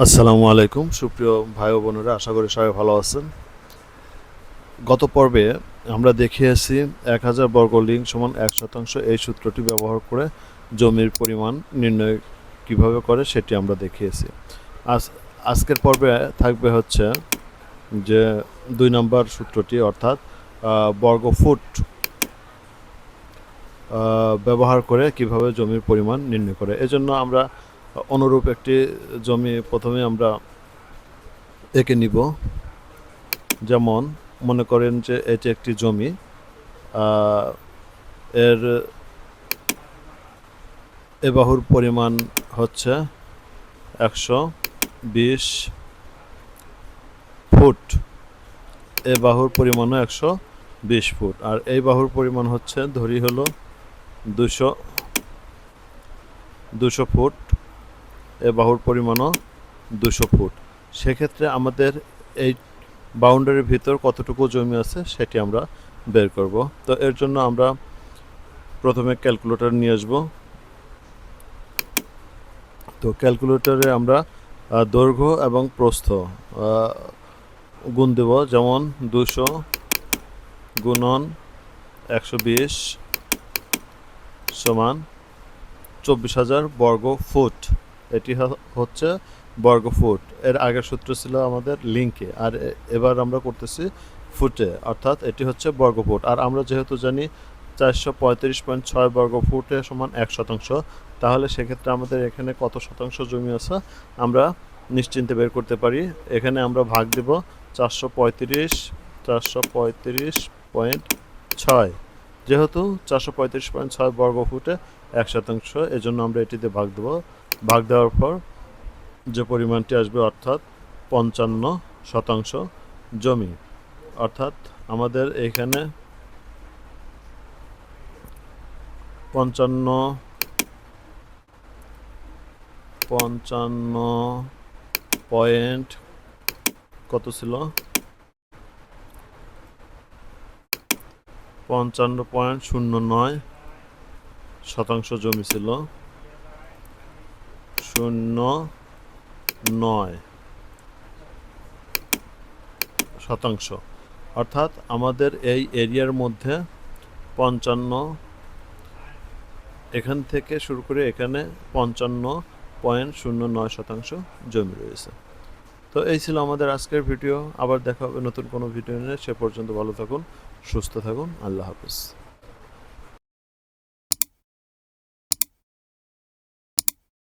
আসসালামু আলাইকুম। সুপ্রিয় ভাই বোনেরা, আশা করি সবাই ভালো আছেন। গত পর্বে আমরা দেখিয়েছি এক হাজার বর্গ লিঙ্ক সমান এক শতাংশ এই সূত্রটি ব্যবহার করে জমির পরিমাণ নির্ণয় কীভাবে করে সেটি আমরা দেখিয়েছি। আজ, আজকের পর্বে থাকবে হচ্ছে যে দুই নম্বর সূত্রটি অর্থাৎ বর্গ ফুট ব্যবহার করে কীভাবে জমির পরিমাণ নির্ণয় করে। এজন্য আমরা অনুরূপ একটি জমি প্রথমে আমরা এঁকে নিব। যেমন মনে করেন যে এটি একটি জমি এর এ বাহুর পরিমাণ হচ্ছে একশো বিশ ফুট। এ বাহুর পরিমাণও একশো বিশ ফুট। আর এই বাহুর পরিমাণ হচ্ছে, ধরি হলো দুশো দুশো ফুট। এ বাহুর পরিমাণও দুশো ফুট। সেক্ষেত্রে আমাদের এই বাউন্ডারির ভিতর কতটুকু জমি আছে সেটি আমরা বের করব। তো এর জন্য আমরা প্রথমে ক্যালকুলেটর নিয়ে আসব। তো ক্যালকুলেটরে আমরা দৈর্ঘ্য এবং প্রস্থ গুণ দেব। যেমন দুশো গুণন একশো বিশ সমান চব্বিশ হাজার বর্গ ফুট। এটি হচ্ছে বর্গ ফুট। এর আগের সূত্র ছিল আমাদের লিঙ্কে। আর এবার আমরা করতেছি ফুটে, অর্থাৎ এটি হচ্ছে বর্গ ফুট। আর আমরা যেহেতু জানি চারশো পঁয়ত্রিশ পয়েন্ট ছয় বর্গ ফুটে সমান এক শতাংশ, তাহলে সেক্ষেত্রে আমাদের এখানে কত শতাংশ জমি আছে আমরা নিশ্চিন্তে বের করতে পারি। এখানে আমরা ভাগ দেব চারশো পঁয়ত্রিশ চারশো পঁয়ত্রিশ পয়েন্ট ছয়। যেহেতু চারশো পঁয়ত্রিশ পয়েন্ট ছয় বর্গ ফুটে এক শতাংশ, এজন্য আমরা এটিতে ভাগ দেব ভাগ দেওয়ার পর যে পরিমাণটি আসবে অর্থাৎ পঞ্চান্ন শতাংশ জমি। অর্থাৎ আমাদের এখানে পঞ্চান্ন পঞ্চান্ন পয়েন্ট কত ছিল? পঞ্চান্ন পয়েন্ট শূন্য নয় শতাংশ জমি ছিল। শূন্য নয় শতাংশ। অর্থাৎ আমাদের এই এরিয়ার মধ্যে পঞ্চান্ন, এখান থেকে শুরু করে এখানে পঞ্চান্ন পয়েন্ট শূন্য নয় শতাংশ জমি রয়েছে। তো এই ছিল আমাদের আজকের ভিডিও। আবার দেখা হবে নতুন কোনো ভিডিও নিয়ে। সে পর্যন্ত ভালো থাকুন, সুস্থ থাকুন। আল্লাহ হাফিজ।